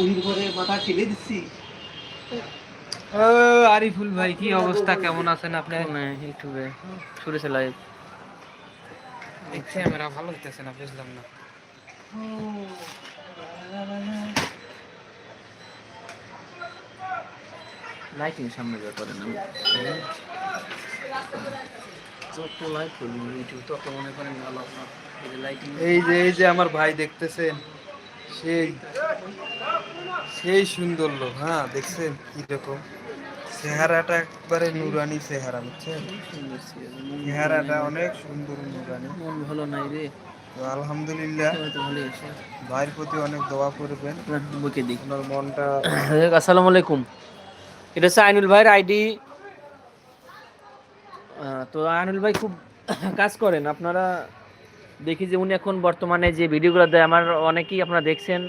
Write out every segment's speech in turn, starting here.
পুরীর ঘরে মাথা ঠেলে দিচ্ছি। ও আরিফুল ভাই কি অবস্থা? কেমন আছেন আপনি? ইউটিউবে শুরুছে লাইভ ক্যামেরা ভালো হইতেছে না বুঝলাম না। লাইটিং সামনে বের করেন যত লাইট করুন ইউটিউব তত মনে করেন ভালো আপনার লাইটিং এই যে এই যে আমার ভাই দেখতেছেন। সেই সেই সুন্দর লোক হ্যাঁ দেখছেন কি রকম চেহারাটা একবারে নুরানি চেহারা বুঝছেন? চেহারাটা অনেক সুন্দর নুরানি। মন ভালো নাই রে। তো আলহামদুলিল্লাহ ভাইয়ের প্রতি অনেক দোয়া করবেন। বুকে দিই আপনার মনটা আসসালামু আলাইকুম। এটা হচ্ছে আইনুল ভাইয়ের আইডি। তো আইনুল ভাই খুব কাজ করেন। আপনারা দেখি যে উনি এখন বর্তমানে যে ভিডিওগুলো দেয়, আমার অনেকেই আপনারা দেখছেন,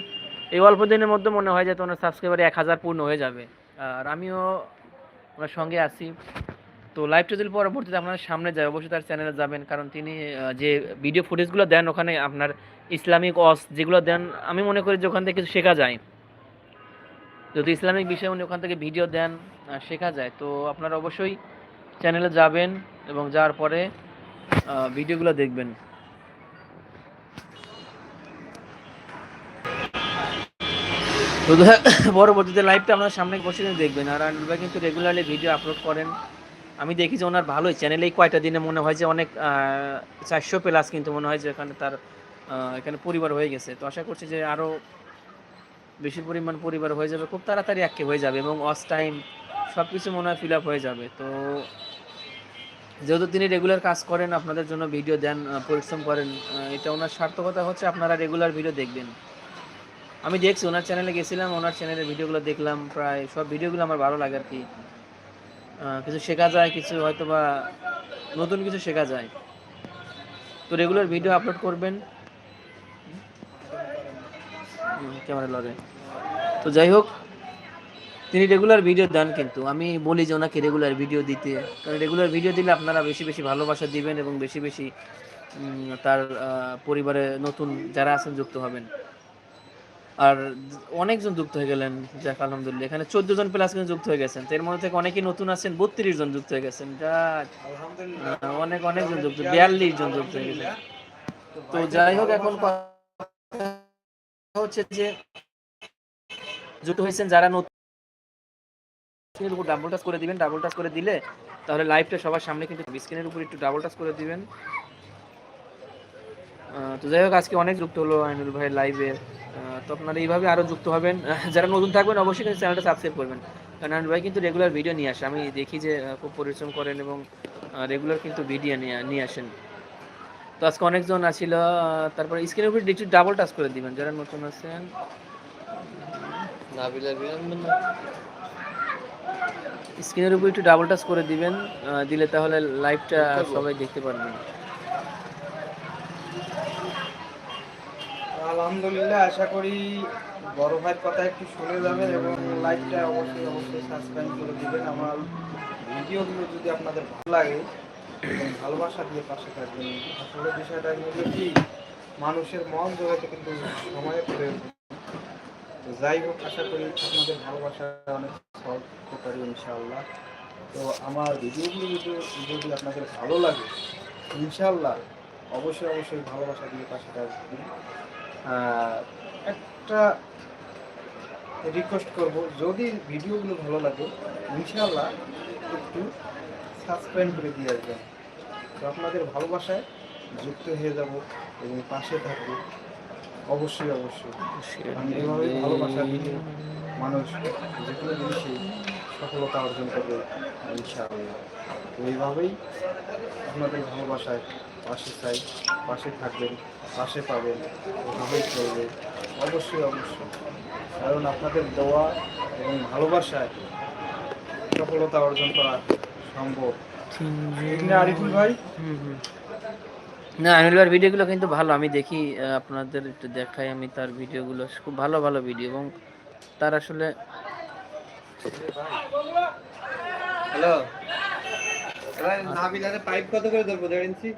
এই অল্প দিনের মধ্যে মনে হয় যে ওনার সাবস্ক্রাইবার এক হাজার পূর্ণ হয়ে যাবে। আর আমিও ওনার সঙ্গে আছি। তো লাইভ যদি পরবর্তীতে আপনার সামনে যায়, অবশ্যই তার চ্যানেলে যাবেন, কারণ তিনি যে ভিডিও ফুটেজগুলো দেন, ওখানে আপনার ইসলামিক অস যেগুলো দেন, আমি মনে করি যে ওখান থেকে কিছু শেখা যায়। যদি ইসলামিক বিষয়ে উনি ওখান থেকে ভিডিও দেন শেখা যায়, তো আপনারা অবশ্যই চ্যানেলে যাবেন এবং যাওয়ার পরে ভিডিওগুলো দেখবেন। তো পরবর্তীতে লাইভটা আপনার সামনে বসে কিন্তু দেখবেন। আর আনিল ভাই কিন্তু রেগুলারলি ভিডিও আপলোড করেন। আমি দেখি যে ওনার ভালোই চ্যানেলে এই কয়টা দিনে মনে হয় যে অনেক চারশো প্লাস কিন্তু মনে হয় যে এখানে তার এখানে পরিবার হয়ে গেছে। তো আশা করছি যে আরও বেশি পরিমাণ পরিবার হয়ে যাবে, খুব তাড়াতাড়ি অ্যাক্টিভ হয়ে যাবে এবং অস টাইম সব কিছু মনে হয় ফিল আপ হয়ে যাবে। তো যেহেতু তিনি রেগুলার কাজ করেন, আপনাদের জন্য ভিডিও দেন পরিশ্রম করেন এটা ওনার সার্থকতা হচ্ছে আপনারা রেগুলার ভিডিও দেখবেন। আমি দেখছি, ওনার চ্যানেলে গেছিলাম, ওনার চ্যানেলের ভিডিওগুলো দেখলাম, প্রায় সব ভিডিওগুলো আমার ভালো লাগে আর কি কিছু শেখা যায়, কিছু হয়তো বা নতুন কিছু শেখা যায়। তো রেগুলার ভিডিও আপলোড করবেন। ক্যামেরা লড়ে। তো যাই হোক, তিনি রেগুলার ভিডিও দেন কিন্তু। আমি বলি যে ওনাকে রেগুলার ভিডিও দিতে। কারণ রেগুলার ভিডিও দিলে আপনারা বেশি বেশি ভালোবাসা দিবেন এবং বেশি বেশি তার পরিবারে নতুন যারা আছেন যুক্ত হবেন। আর অনেকজন যুক্ত হয়ে গেলেন যাক আলহামদুলিল্লাহ। এখানে চোদ্দ জন প্লাস কিন্তু যুক্ত হয়ে গেছেন। এর মধ্যে থেকে অনেকেই নতুন আছেন বত্রিশ জন যুক্ত হয়ে গেছেন। যাক আলহামদুলিল্লাহ। অনেক অনেকজন যুক্ত বিয়াল্লিশ জন যুক্ত হয়ে গেছেন। তো যাই হোক এখন হচ্ছে যে যুক্ত হয়েছেন যারা নতুন স্ক্রিনের উপর ডাবল টাচ করে দিবেন ডাবল টাচ করে দিলে তাহলে লাইভটা সবার সামনে কিন্তু স্ক্রিনের উপর একটু ডাবল টাচ করে দিবেন। তো যাই হোক আজকে অনেক যুক্ত হলো আইনুল ভাই লাইভে তো আপনারা এইভাবে আরও যুক্ত হবেন। যারা নতুন থাকবেন অবশ্যই কিন্তু চ্যানেলটা সাবস্ক্রাইব করবেন। কারণ ভাই কিন্তু রেগুলার ভিডিও নিয়ে আসে। আমি দেখি যে খুব পরিশ্রম করেন এবং রেগুলার কিন্তু ভিডিও নিয়ে নিয়ে আসেন। তো আজকে অনেকজন আসছিল আহ, তারপরে স্ক্রিনের উপর একটু ডাবল টাচ করে দিবেন। যারা নতুন আছেন। স্ক্রিনের উপর একটু ডাবল টাচ করে দিবেন দিলে তাহলে লাইভটা সবাই দেখতে পারবেন। আলহামদুলিল্লাহ, আশা করি বড় ভাইয়ের কথা একটু শুনে যাবেন এবং লাইকটা অবশ্যই অবশ্যই সাবস্ক্রাইব করে দিবেন। আমার ভিডিওগুলো যদি আপনাদের ভালো লাগে, এবং ভালোবাসা দিয়ে পাশে থাকবেন। আসলে বিষয়টা হলো কি, মানুষের মন জোগাতে কিন্তু সময় প্রয়োজন। তো যাই হোক, আশা করি আপনাদের ভালোবাসা অনেক সলভ করতে পারি ইনশাআল্লাহ। তো আমার ভিডিওগুলো যদি যদি আপনাদের ভালো লাগে, ইনশাআল্লাহ অবশ্যই অবশ্যই ভালোবাসা দিয়ে পাশে থাকবেন। একটা রিকোয়েস্ট করব। যদি ভিডিওগুলো ভালো লাগে ইনশাআল্লাহ একটু সাবস্ক্রাইব করে দিয়ে আসবেন। তো আপনাদের ভালোবাসায় যুক্ত হয়ে যাব এবং পাশে থাকব। অবশ্যই অবশ্যই। আমি এভাবেই ভালোবাসা দিলে মানুষ যে কোনো জিনিসেই সফলতা অর্জন করবে, ইনশাআল্লাহ। তো এইভাবেই আপনাদের ভালোবাসায় পাশে চাই, পাশে থাকবেন, পাশে পাবেন, এভাবেই চলবে। অবশ্যই অবশ্যই। কারণ আপনাদের দেওয়া এবং ভালোবাসায় সফলতা অর্জন করা সম্ভব। আরিফুল ভাই। না আনিল ভিডিওগুলো কিন্তু ভালো। আমি দেখি আপনাদের দেখাই। আমি তার ভিডিওগুলো, খুব ভালো ভালো ভিডিও এবং তার আসলে হ্যালো নাবিলারে পাইপ কত করে ধরবো? দেড় ইঞ্চি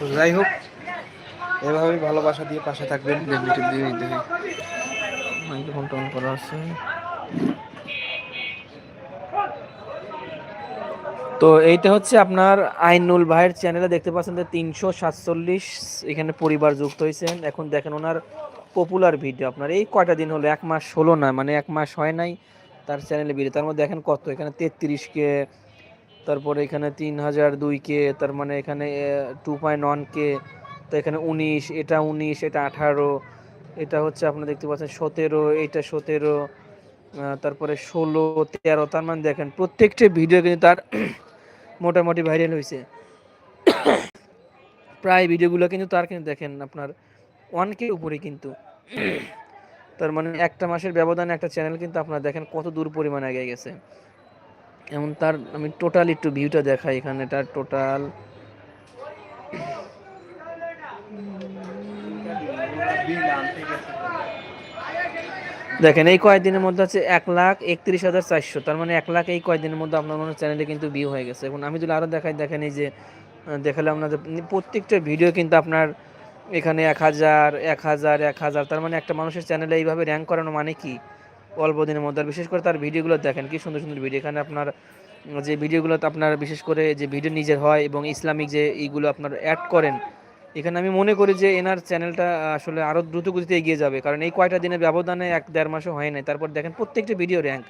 তো যাই হোক এভাবেই ভালোবাসা দিয়ে পাশে থাকবেন। মাইক্রোফোনটা অন করা আছে। তো এইটা হচ্ছে আপনার আইনুল ভাইয়ের চ্যানেলে দেখতে পাচ্ছেন যে তিনশো সাতচল্লিশ এখানে পরিবার যুক্ত হয়েছেন। এখন দেখেন ওনার পপুলার ভিডিও আপনার। এই কয়টা দিন হলো? এক মাস হলো না মানে এক মাস হয় নাই তার চ্যানেলে ভিডিও তার মধ্যে দেখেন কত? এখানে তেত্রিশ কে তারপরে এখানে তিন হাজার দুই কে, তার মানে এখানে টু পয়েন্ট ওয়ান কে, তো এখানে উনিশ, এটা উনিশ, এটা আঠারো, এটা হচ্ছে আপনারা দেখতে পাচ্ছেন সতেরো এটা সতেরো তারপরে ষোলো, তেরো, তার মানে দেখেন প্রত্যেকটা ভিডিও কিন্তু তার মোটামুটি ভাইরাল হয়েছে প্রায় ভিডিওগুলো কিন্তু তার কিন্তু দেখেন আপনার ওয়ান কে উপরে কিন্তু। তার মানে একটা মাসের ব্যবধানে একটা চ্যানেল কিন্তু আপনারা দেখেন কত দূর পরিমাণে এগিয়ে গেছে। এমন তার, আমি টোটাল একটু ভিউটা দেখাই এখানে, তার টোটাল দেখেন, এই কয়েকদিনের মধ্যে আছে এক লাখ একত্রিশ হাজার চারশো। তার মানে এক লাখ এই কয়েকদিনের মধ্যে আপনার মনে চ্যানেলে কিন্তু ভিউ হয়ে গেছে। এখন আমি যদি আরও দেখাই, দেখেন এই যে দেখালে যে, প্রত্যেকটা ভিডিও কিন্তু আপনার এখানে এক হাজার এক হাজার এক হাজার। তার মানে একটা মানুষের চ্যানেলে এইভাবে র্যাঙ্ক করানো মানে কি? অল্প দিনের মধ্যে। আর বিশেষ করে তার ভিডিওগুলো দেখেন, কি সুন্দর সুন্দর ভিডিও। এখানে আপনার, যে ভিডিওগুলোতে আপনার বিশেষ করে যে ভিডিও নিজের হয় এবং ইসলামিক যে এইগুলো আপনার অ্যাড করেন, এখানে আমি মনে করি যে এনার চ্যানেলটা আসলে আরও দ্রুত গতিতে এগিয়ে যাবে। কারণ এই কয়টা দিনের ব্যবধানে এক দেড় মাসও হয় নাই। তারপর দেখেন প্রত্যেকটা ভিডিও র্যাঙ্ক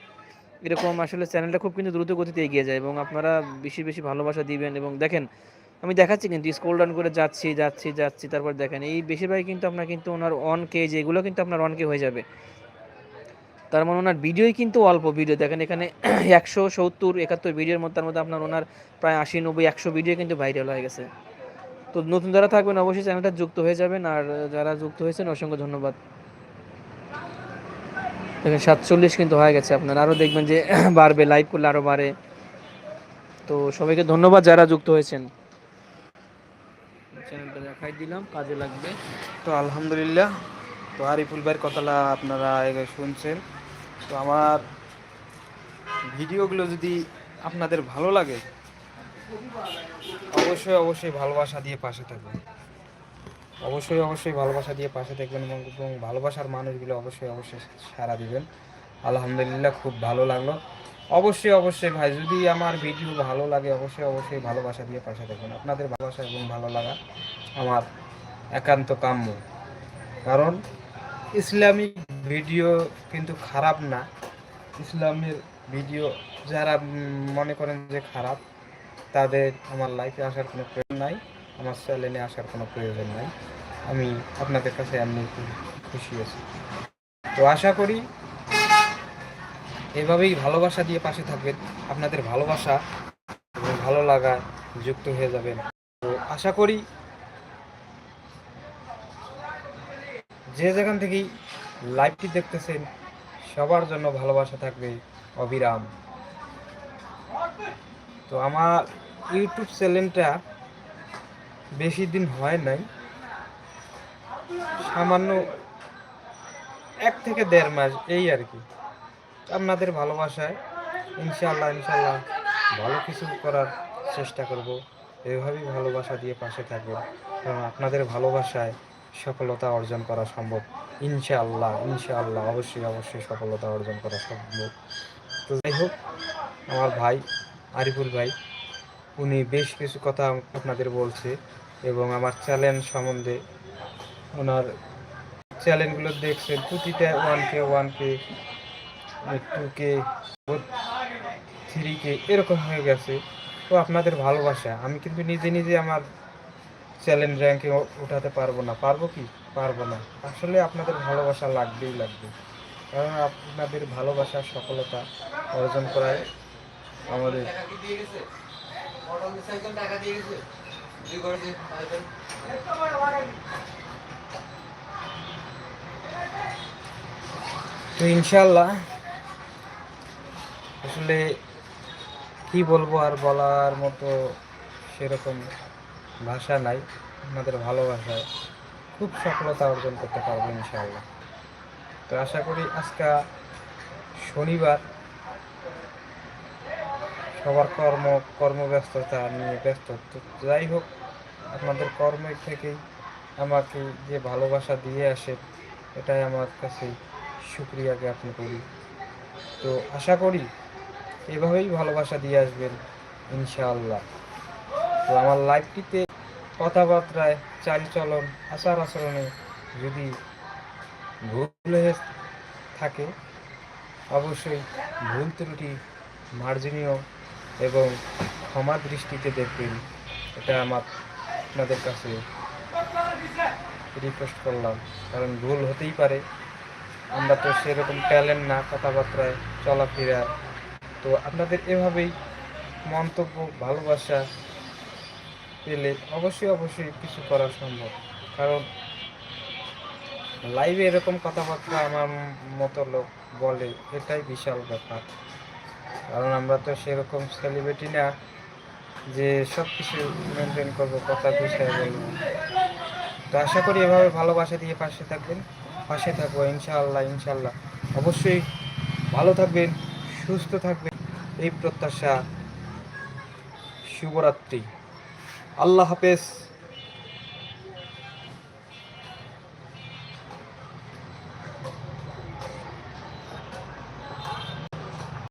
এরকম আসলে চ্যানেলটা খুব কিন্তু দ্রুত গতিতে এগিয়ে যায় এবং আপনারা বেশি বেশি ভালোবাসা দিবেন এবং দেখেন, আমি দেখাচ্ছি কিন্তু স্কোল ডাউন করে যাচ্ছি যাচ্ছি যাচ্ছি, তারপর দেখেন, এই বেশিরভাগ কিন্তু আপনার কিন্তু ওনার অন কে যেগুলো কিন্তু আপনার অন কে হয়ে যাবে। তার মানে ওনার ভিডিওই কিন্তু অল্প ভিডিও। দেখেন এখানে একশো সত্তর, একাত্তর ভিডিওর মধ্যে তার মধ্যে আপনার ওনার প্রায় আশি, নব্বই, একশো ভিডিও কিন্তু ভাইরাল হয়ে গেছে। তো নতুন যারা থাকবেন, অবশ্যই চ্যানেলটা যুক্ত হয়ে যাবেন। আর যারা যুক্ত হয়েছেন, অসংখ্য ধন্যবাদ। দেখেন সাতচল্লিশ কিন্তু হয়ে গেছে আপনার। আরও দেখবেন যে বাড়বে লাইভ করলে আরও বাড়ে। তো সবাইকে ধন্যবাদ যারা যুক্ত হয়েছেন। চ্যানেলটা দেখাই দিলাম, কাজে লাগবে। তো আলহামদুলিল্লাহ। তো আরিফুল ভাইয়ের কথাটা আপনারা শুনছেন। তো আমার ভিডিওগুলো যদি আপনাদের ভালো লাগে, অবশ্যই অবশ্যই ভালোবাসা দিয়ে পাশে থাকবেন। অবশ্যই অবশ্যই ভালোবাসা দিয়ে পাশে থাকবেন এবং ভালোবাসার মানুষগুলো অবশ্যই অবশ্যই সারা দিবেন। আলহামদুলিল্লাহ খুব ভালো লাগল। অবশ্যই অবশ্যই ভাই, যদি আমার ভিডিও ভালো লাগে, অবশ্যই অবশ্যই ভালোবাসা দিয়ে পাশে থাকবেন। আপনাদের ভালোবাসা এবং ভালো লাগা আমার একান্ত কাম্য। কারণ ইসলামিক ভিডিও কিন্তু খারাপ না। ইসলামের ভিডিও যারা মনে করেন যে খারাপ, তাদের আমার লাইফে আসার কোনো প্রয়োজন নাই, আমার চ্যানেলে আসার কোনো প্রয়োজন নাই। আমি আপনাদের কাছে এমনি খুশি আছি। তো আশা করি এভাবেই ভালোবাসা দিয়ে পাশে থাকবেন, আপনাদের ভালোবাসা ভালো লাগায় যুক্ত হয়ে যাবেন। তো আশা করি যে যেখান থেকেই লাইভটি দেখতেছেন, সবার জন্য ভালোবাসা থাকবে অবিরাম। তো আমার ইউটিউব চ্যানেলটা বেশি দিন হয় নাই। সামান্য এক থেকে দেড় মাস, এই আর কি। আপনাদের ভালোবাসায় ইনশাল্লাহ ইনশাল্লাহ ভালো কিছু করার চেষ্টা করব। এভাবেই ভালোবাসা দিয়ে পাশে থাকবেন কারণ আপনাদের ভালোবাসায় সফলতা অর্জন করা সম্ভব। ইনশাআল্লাহ ইনশাআল্লাহ, অবশ্যই অবশ্যই সফলতা অর্জন করা সম্ভব। তো যাই হোক, আমার ভাই আরিফুল ভাই, উনি বেশ কিছু কথা আপনাদের বলছে এবং আমার চ্যালেঞ্জ সম্বন্ধে ওনার চ্যালেঞ্জগুলো দেখছেন। প্রতিটা ওয়ান কে ওয়ান কে টু কে থ্রি কে এরকম হয়ে গেছে। তো আপনাদের ভালোবাসা, আমি কিন্তু নিজে নিজে আমার চ্যালেঞ্জ র্যাঙ্কে উঠাতে পারব না। পারব কি? পারব না। আসলে আপনাদের ভালোবাসা লাগবেই লাগবে। কারণ আপনাদের ভালোবাসার সফলতা অর্জন করায় আমাদের তো ইনশাল্লাহ আসলে কি বলব আর বলার মতো সেরকম ভাষা নাই, আমাদের ভালোবাসায় খুব সফলতা অর্জন করতে পারব ইনশাআল্লাহ। তো আশা করি আজকে শনিবার সবার কর্ম, কর্মব্যস্ততা নিয়ে ব্যস্ত। তো যাই হোক আপনাদের কর্মের থেকেই আমাকে যে ভালোবাসা দিয়ে আসে, এটাই আমার কাছে সুক্রিয়া জ্ঞাপন করি। তো আশা করি এভাবেই ভালোবাসা দিয়ে আসবেন ইনশাআল্লাহ। তো আমার লাইফটিতে কথাবার্তায় চালচলন আচার আচরণে যদি ভুল হয়ে থাকে, অবশ্যই ভুল ত্রুটি মার্জনীয় এবং ক্ষমা দৃষ্টিতে দেখবেন। এটা আমার, আপনাদের কাছে রিকোয়েস্ট করলাম। কারণ ভুল হতেই পারে। আমরা তো সেরকম ট্যালেন্ট না কথাবার্তায় চলাফেরা। তো আপনাদের এভাবেই মন্তব্য, ভালোবাসা পেলে অবশ্যই অবশ্যই কিছু করা সম্ভব। কারণ লাইভে এরকম কথাবার্তা আমার মতো লোক বলে, এটাই বিশাল ব্যাপার। কারণ আমরা তো সেরকম সেলিব্রিটি না যে সব কিছু মেনটেন করব, কথা গুছিয়ে বলব। তো আশা করি এভাবে ভালোবাসা দিয়ে পাশে থাকবেন, পাশে থাকব, ইনশাআল্লাহ ইনশাআল্লাহ। অবশ্যই ভালো থাকবেন, সুস্থ থাকবেন। এই প্রত্যাশা, শুভরাত্রি। আল্লাহ হাফেজ।